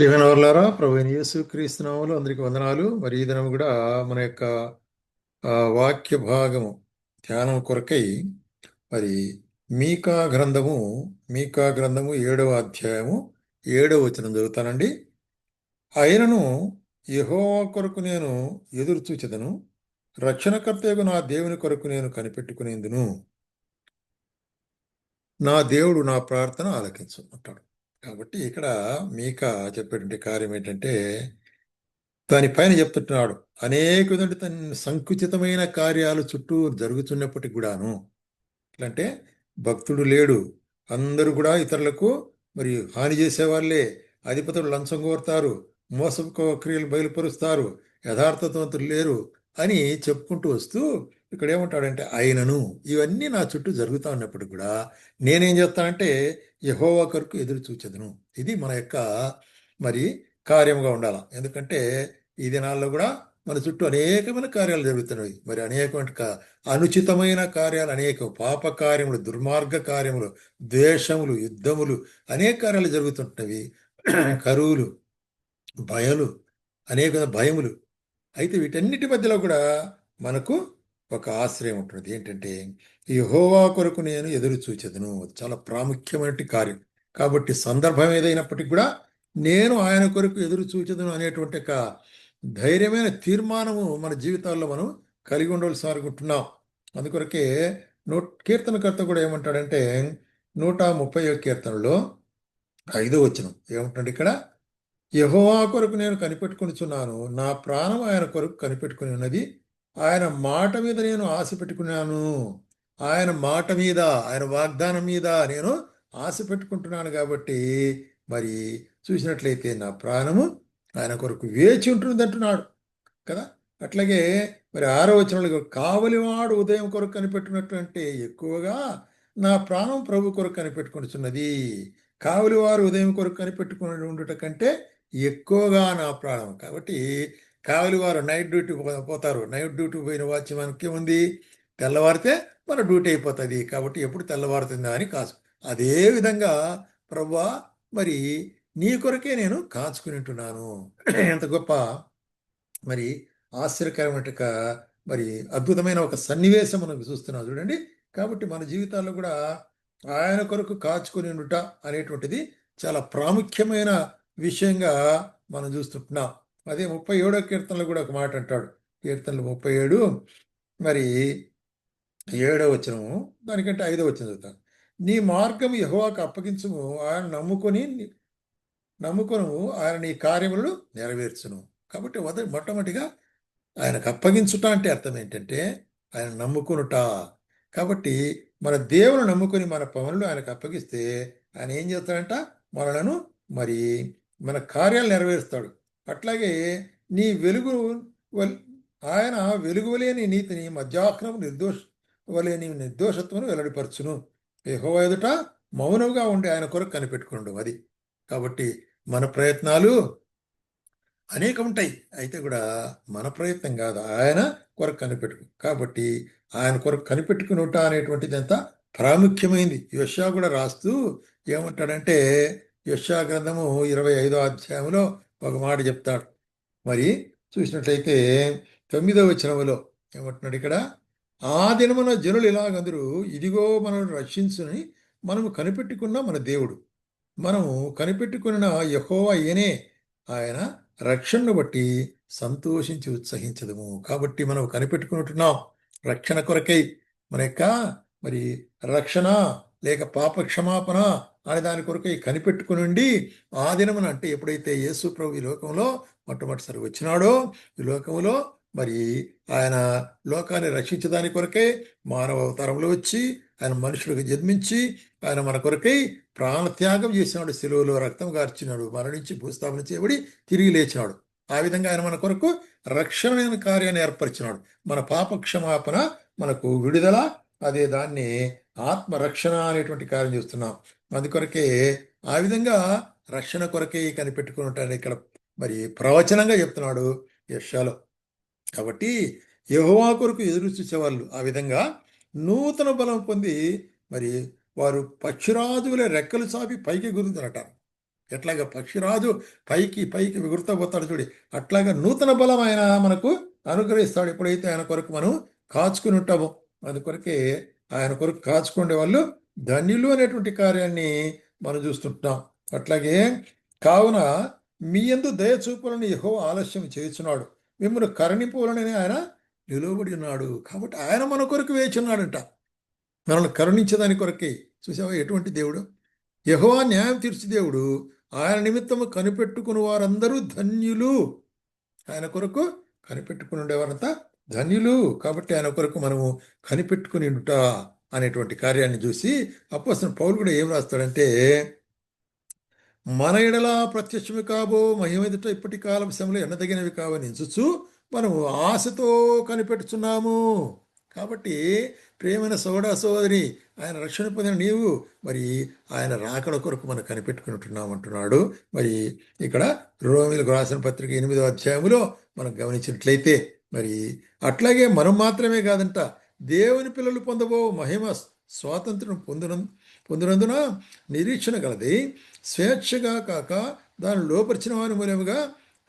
దీవెనవర్లారా ప్రభు యేసు క్రీస్తునాములు అందరికి వందనాలు. మరి ఈ దినం కూడా మన యొక్క వాక్య భాగము ధ్యానం కొరకై మరి మీకా గ్రంథము మీకా గ్రంథము ఏడవ అధ్యాయము ఏడవ వచనం చదువుతానండి ఆయనను యహో కొరకు నేను ఎదురు చూచెదను రక్షణకర్తయగు నా దేవుని కొరకు నేను కనిపెట్టుకునేందును. నా దేవుడు నా ప్రార్థన ఆలకించు అంటాడు. కాబట్టి ఇక్కడ మీకా చెప్పేటువంటి కార్యం ఏంటంటే దానిపైన చెప్తున్నాడు అనేక విధంగా తన సంకుచితమైన కార్యాలు చుట్టూ జరుగుతున్నప్పటికి కూడాను. ఎట్లా అంటే భక్తుడు లేడు అందరూ కూడా ఇతరులకు మరి హాని చేసేవాళ్ళే అధిపతులు లంచం కోరుతారు మోసపు క్రియలు బయలుపరుస్తారు యథార్థవంతులు లేరు అని చెప్పుకుంటూ వస్తూ ఇక్కడ ఏమంటాడంటే ఆయనను ఇవన్నీ నా చుట్టూ జరుగుతూ ఉన్నప్పుడు కూడా నేనేం చేస్తానంటే యహోవా కొరకు ఎదురు చూచెదను. ఇది మన యొక్క మరి కార్యముగా ఉండాలి. ఎందుకంటే ఈ దినాల్లో కూడా మన చుట్టూ అనేకమైన కార్యాలు జరుగుతున్నవి మరి అనేకమైన అనుచితమైన కార్యాలు అనేక పాప కార్యములు దుర్మార్గ కార్యములు ద్వేషములు యుద్ధములు అనేక కార్యాలు జరుగుతుంటున్నవి. కరువులు భయలు అనేక భయములు. అయితే వీటన్నిటి మధ్యలో కూడా మనకు ఒక ఆశ్రయం ఉంటుంది. ఏంటంటే ఈ హోవా కొరకు నేను ఎదురు చూచెదను. చాలా ప్రాముఖ్యమైన కార్యం. కాబట్టి సందర్భం ఏదైనప్పటికీ కూడా నేను ఆయన కొరకు ఎదురు చూచెదను అనేటువంటి ఒక ధైర్యమైన తీర్మానము మన జీవితాల్లో మనం కలిగి ఉండవలసి అనుకుంటున్నాం అందుకొరకే నూ కీర్తనకర్త కూడా ఏమంటాడంటే నూట ముప్పై కీర్తనలో ఐదో వచనం ఏమంటాడు ఇక్కడ? యహోవా కొరకు నేను కనిపెట్టుకొనిచున్నాను. నా ప్రాణం ఆయన కొరకు కనిపెట్టుకుని ఉన్నది ఆయన మాట మీద నేను ఆశ పెట్టుకున్నాను. ఆయన మాట మీద ఆయన వాగ్దానం మీద నేను ఆశ పెట్టుకుంటున్నాను కాబట్టి మరి చూసినట్లయితే నా ప్రాణము ఆయన కొరకు వేచి ఉంటుంది అంటున్నాడు కదా? అట్లాగే మరి ఆరో వచనంలో కావలివాడు ఉదయం కొరకు కనిపెట్టినటువంటి ఎక్కువగా నా ప్రాణం ప్రభు కొరకు కనిపెట్టుకుంటున్నది కావలివారు ఉదయం కొరకు కనిపెట్టుకుని ఉండుట కంటే ఎక్కువగా నా ప్రాణం. కాబట్టి కావలి వారు నైట్ డ్యూటీ పో- పోతారు. నైట్ డ్యూటీ పోయిన వాచ్యమానికి ఉంది. తెల్లవారితే మన డ్యూటీ అయిపోతుంది. కాబట్టి ఎప్పుడు తెల్లవారుతుందా అని కాసు అదే విధంగా ప్రవ్వా మరి నీ కొరకే నేను కాచుకుని ఉంటున్నాను. ఎంత గొప్ప మరి ఆశ్చర్యకరమైన మరి అద్భుతమైన ఒక సన్నివేశం మనం చూస్తున్నాం చూడండి. కాబట్టి మన జీవితాల్లో కూడా ఆయన కొరకు కాచుకుని ఉండుట అనేటువంటిది చాలా ప్రాముఖ్యమైన విషయంగా మనం చూస్తుంటున్నాం. అదే ముప్పై ఏడో కీర్తనలో కూడా ఒక మాట అంటాడు. కీర్తనలు ముప్పై ఏడు మరి ఏడో వచనము దానికంటే ఐదో వచనం చదువుతాను. నీ మార్గం యహోవాకు అప్పగించుము ఆయన నమ్ముకొని నమ్ముకొను ఆయన నీ కార్యములను నెరవేర్చును. కాబట్టి మొదటి మొట్టమొదటిగా ఆయనకు అప్పగించుట అంటే అర్థం ఏంటంటే ఆయన నమ్ముకునుట. కాబట్టి మన దేవుని నమ్ముకొని మన పనులు ఆయనకు అప్పగిస్తే ఆయన ఏం చేస్తాడంట? మనలను మరి మన కార్యాలు నెరవేరుస్తాడు. అట్లాగే నీ వెలుగు ఆయన వెలుగులేని నీతిని మధ్యాహ్నం నిర్దోష వలేని నిర్దోషత్వను వెల్లడిపరచును. ఏహో ఎదుట మౌనంగా ఉండి ఆయన కొరకు కనిపెట్టుకోండు అది. కాబట్టి మన ప్రయత్నాలు అనేక ఉంటాయి అయితే కూడా మన ప్రయత్నం కాదు ఆయన కొరకు కనిపెట్టుకు కాబట్టి ఆయన కొరకు కనిపెట్టుకునుట అనేటువంటిది ఎంత ప్రాముఖ్యమైంది. యశా కూడా రాస్తూ ఏమంటాడంటే యశా గ్రంథము ఇరవై ఐదో అధ్యాయంలో ఒక మాట చెప్తాడు. మరి చూసినట్లయితే తొమ్మిదవ వచనములో ఏమంటున్నాడు ఇక్కడ? ఆ దినమున జనులు ఇలాగందరూ ఇదిగో మనల్ని రక్షించుని మనము కనిపెట్టుకున్న మన దేవుడు. మనము కనిపెట్టుకున్న యహోవా ఈయనే. ఆయన రక్షణను బట్టి సంతోషించి ఉత్సహించదము. కాబట్టి మనం కనిపెట్టుకుంటున్నాం రక్షణ కొరకై. మన యొక్క మరి రక్షణ లేక పాప క్షమాపణ అని దాని కొరకు కనిపెట్టుకుని ఆ దినమున అంటే ఎప్పుడైతే యేసు ప్రభు ఈ లోకంలో మొట్టమొదటిసారి వచ్చినాడో ఈ లోకంలో మరి ఆయన లోకాన్ని రక్షించదాని కొరకై మానవ అవతారంలో వచ్చి ఆయన మనుషులకు జన్మించి ఆయన మన కొరకై ప్రాణత్యాగం చేసినాడు సెలవులో రక్తం గార్చినాడు మరణించి భూస్థాపన చేయబడి తిరిగి లేచినాడు. ఆ విధంగా ఆయన మన కొరకు రక్షణ కార్యాన్ని ఏర్పరిచినాడు. మన పాప క్షమాపణ మనకు విడుదల అదే దాన్ని ఆత్మరక్షణ అనేటువంటి కార్యం చేస్తున్నాం. అందుకొరకే ఆ విధంగా రక్షణ కొరకే కనిపెట్టుకుని ఇక్కడ మరి ప్రవచనంగా చెప్తున్నాడు యశాలో కాబట్టి యహోవా కొరకు ఎదురు చూసేవాళ్ళు ఆ విధంగా నూతన బలం పొంది మరి వారు పక్షిరాజుల రెక్కలు చాపి పైకి గురుతున్నటారు ఎట్లాగా పక్షిరాజు పైకి పైకి ఎగురుతపోతాడు చూడి. అట్లాగా నూతన బలం ఆయన మనకు అనుగ్రహిస్తాడు. ఎప్పుడైతే ఆయన కొరకు మనం కాచుకుని ఉంటామో అది కొరకే ఆయన కొరకు కాచుకునే వాళ్ళు ధన్యులు అనేటువంటి కార్యాన్ని మనం చూస్తుంటాం. అట్లాగే కావున మీ ఎందు దయ చూపులను యహో ఆలస్యం చేస్తున్నాడు మిమ్మల్ని కరుణిపోవాలని ఆయన నిలువబడి ఉన్నాడు. కాబట్టి ఆయన మన కొరకు వేచి ఉన్నాడంట. మనల్ని కరుణించేదాని కొరకే. చూసావా ఎటువంటి దేవుడు? యహోవా న్యాయం తీర్చి దేవుడు. ఆయన నిమిత్తము కనిపెట్టుకుని వారందరూ ధన్యులు. ఆయన కొరకు కనిపెట్టుకుని ఉండేవారంతా ధన్యులు కాబట్టి ఆయన కొరకు మనము కనిపెట్టుకుని ఉంట అనేటువంటి కార్యాన్ని చూసి అప్పసిన పౌలు కూడా ఏం రాస్తాడంటే మన ఎడలా ప్రత్యక్షమి కాబో మహిమెదుట ఇప్పటి కాలం శ్రమలు ఎన్నదగినవి కావని ఎంచుచు మనము ఆశతో కనిపెట్టుచున్నాము. కాబట్టి ప్రేమైన సోడా సోదరి ఆయన రక్షణ పొందిన నీవు మరి ఆయన రాకడ కొరకు మనం కనిపెట్టుకుని ఉంటున్నాం అంటున్నాడు. మరి ఇక్కడ రోమిలకు రాసిన పత్రిక ఎనిమిదో అధ్యాయంలో మనం గమనించినట్లయితే మరి అట్లాగే మనం మాత్రమే కాదంట దేవుని పిల్లలు పొందబో మహిమ స్వాతంత్రం పొందిన పొందినందున నిరీక్షణ కలది స్వేచ్ఛగా కాక దాన్ని లోపరిచిన వారి మూలముగా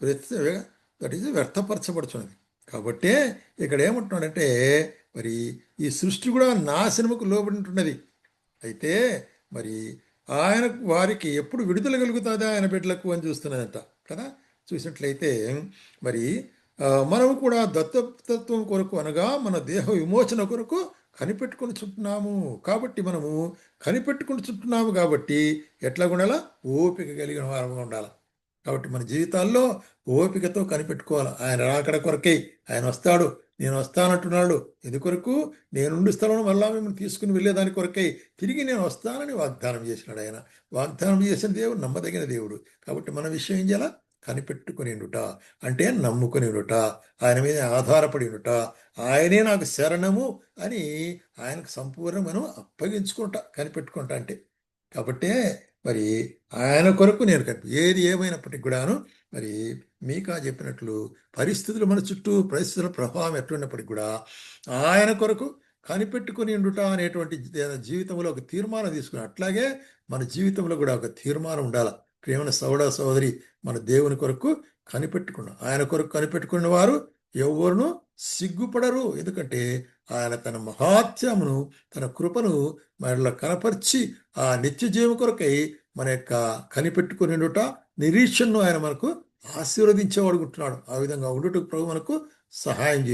దట్ ఈజ్ వ్యర్థపరచబడుచున్నది. కాబట్టి ఇక్కడ ఏమంటున్నాడంటే మరి ఈ సృష్టి కూడా నాశనముకు లోబడి అయితే మరి ఆయన వారికి ఎప్పుడు విడుదల కలుగుతుందా ఆయన బిడ్డలకు అని చూస్తున్నదంట కదా? చూసినట్లయితే మరి మనము కూడా దత్తత్వం కొరకు అనగా మన దేహ విమోచన కొరకు కనిపెట్టుకొని చుట్టున్నాము కాబట్టి మనము కనిపెట్టుకొని చుట్టున్నాము కాబట్టి ఎట్లా ఉండాలా? ఓపిక కలిగిన వారంగా ఉండాలి. కాబట్టి మన జీవితాల్లో ఓపికతో కనిపెట్టుకోవాలి. ఆయన రాకడ కొరకే ఆయన వస్తాడు నేను వస్తానంటున్నాడు. ఎందుకొరకు నేనుండి స్థలం మళ్ళా మిమ్మల్ని తీసుకుని వెళ్ళేదాని కొరకై తిరిగి నేను వస్తానని వాగ్దానం చేసినాడు ఆయన. వాగ్దానం చేసిన దేవుడు నమ్మదగిన దేవుడు. కాబట్టి మన విషయం ఏం చేయాలా? కనిపెట్టుకుని ఉండుట అంటే నమ్ముకుని ఉండుట ఆయన మీద ఆధారపడి ఉండుట ఆయనే నాకు శరణము అని ఆయనకు సంపూర్ణ మనం అప్పగించుకుంటా కనిపెట్టుకుంటా అంటే. కాబట్టే మరి ఆయన కొరకు నేను కనిపి ఏది ఏమైనప్పటికి కూడాను మరి మీకా చెప్పినట్లు పరిస్థితులు మన చుట్టూ పరిస్థితుల ప్రభావం ఎట్లున్నప్పటికి కూడా ఆయన కొరకు కనిపెట్టుకుని ఉండుట అనేటువంటి జీవితంలో ఒక తీర్మానం తీసుకుని అట్లాగే మన జీవితంలో కూడా ఒక తీర్మానం ఉండాలి. ప్రేమణ సౌడ సోదరి మన దేవుని కొరకు కనిపెట్టుకున్నాం ఆయన కొరకు కనిపెట్టుకున్న వారు ఎవరునూ సిగ్గుపడరు. ఎందుకంటే ఆయన తన మహాత్యమును తన కృపను మనలో కనపరిచి ఆ నిత్య జీవ కొరకై మన యొక్క కనిపెట్టుకుని ఉండుట నిరీక్షణను ఆయన మనకు ఆశీర్వదించేవాడుకుంటున్నాడు ఆ విధంగా ఉండుటకు ప్రభు మనకు సహాయం చేయరు